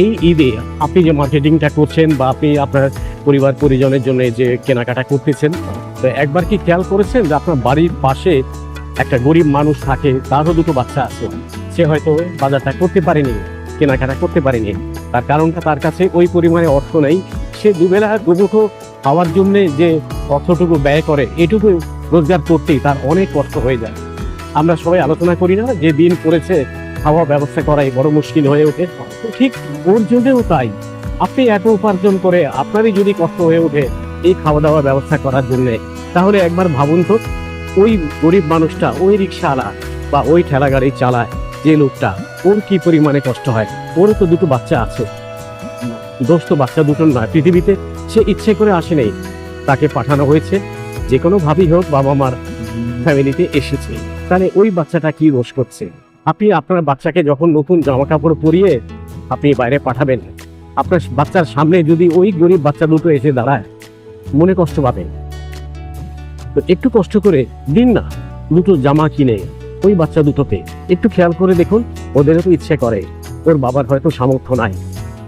এই ঈদে আপনি যে মার্কেটিংটা করছেন বা আপনি আপনার পরিবার, পরিজনের জন্য যে কেনাকাটা করতেছেন, তো একবার কি খেয়াল করেছেন যে আপনার বাড়ির পাশে একটা গরিব মানুষ থাকে, তারও দুটো বাচ্চা আছে, সে হয়তো বাজারটা করতে পারেনি, কেনাকাটা করতে পারেনি, তার কারণটা তার কাছে ওই পরিমাণে অর্থ নেই, সে দুবেলা দুমুঠো খাওয়ার জন্য যে অর্থটুকু ব্যয় করে, এটুকু রোজগার করতেই তার অনেক কষ্ট হয়ে যায়। আমরা সবাই আলোচনা করি না যে দিন পড়েছে খাওয়া ব্যবস্থা করাই বড় মুশকিল হয়ে ওঠে। ঠিক ওর জন্যও তাই। আপনি এত উপার্জন করে আপনারই যদি কষ্ট হয়ে ওঠে এই খাওয়া দাওয়া ব্যবস্থা করার জন্য, তাহলে একবার ভাবুন তো, ওই গরিব মানুষটা, ওই রিক্সাওয়ালা বা ওই ঠেলা গাড়ি চালায় যে লোকটা, ওর কি পরিমাণে কষ্ট হয়? ওর তো দুটো বাচ্চা আছে। দোস্ত বাচ্চা দুটো নয়, পৃথিবীতে সে ইচ্ছে করে আসে নেই। তাকে পাঠানো হয়েছে যে কোনো ভাবেই হোক বাবা মার ফ্যামিলিতে এসেছে। তাহলে ওই বাচ্চাটা কি দোষ করছে? আপনি আপনার বাচ্চাকে যখন নতুন জামা কাপড় পরিয়ে আপনি বাইরে পাঠাবেন, আপনার বাচ্চার সামনে যদি ওই গরিব বাচ্চা দুটো এসে দাঁড়ায়, মনে কষ্ট পাবে তো একটু কষ্ট করে দিন না, দুটো জামা কিনে ওই বাচ্চা দুটোতে একটু খেয়াল করে দেখুন, ওদেরও তো ইচ্ছে করে, ওর বাবার হয়তো সামর্থ্য নাই।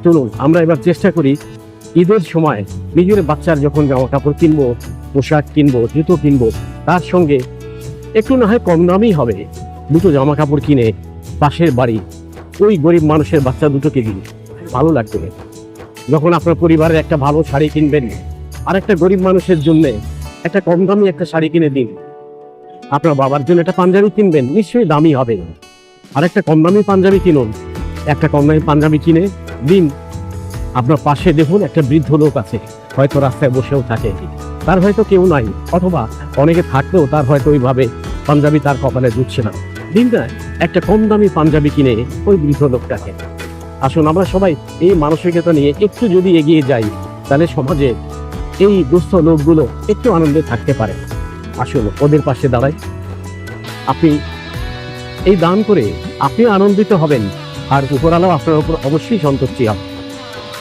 চলুন, আমরা এবার চেষ্টা করি, ঈদের সময় নিজের বাচ্চার যখন জামা কাপড় কিনবো, পোশাক কিনবো, জুতো কিনবো, তার সঙ্গে একটু না হয় কম দামই হবে। দুটো জামা কাপড় কিনে পাশের বাড়ি, ওই গরিব মানুষের বাচ্চা দুটোকে দিন। ভালো লাগবে। যখন আপনার পরিবারের একটা ভালো শাড়ি কিনবেন আর একটা গরিব মানুষের জন্য একটা কম দামি একটা শাড়ি কিনে দিন। আপনার বাবার জন্য একটা পাঞ্জাবি কিনবেন, নিশ্চয়ই দামি হবে। আর একটা কম দামি পাঞ্জাবি কিনুন। একটা কম দামি পাঞ্জাবি কিনে দিন। আপনার পাশে দেখুন একটা বৃদ্ধ লোক আছে, হয়তো রাস্তায় বসেও থাকে। তার হয়তো কেউ নাই, অথবা অনেকে থাকলেও তার হয়তো ওইভাবে পাঞ্জাবি তার কপালে জুটছে না। দিন না একটা কম দামি পাঞ্জাবি কিনে ওই বৃদ্ধ লোকটাকে। আসুন আমরা সবাই এই মানসিকতা নিয়ে একটু যদি এগিয়ে যাই, তাহলে সমাজে এই দুস্থ লোকগুলো একটু আনন্দে থাকতে পারে। আসুন ওদের পাশে দাঁড়াই। আপনি এই দান করে আপনি আনন্দিত হবেন। আর উপরালাও আপনার উপর অবশ্যই সন্তুষ্টি হবে।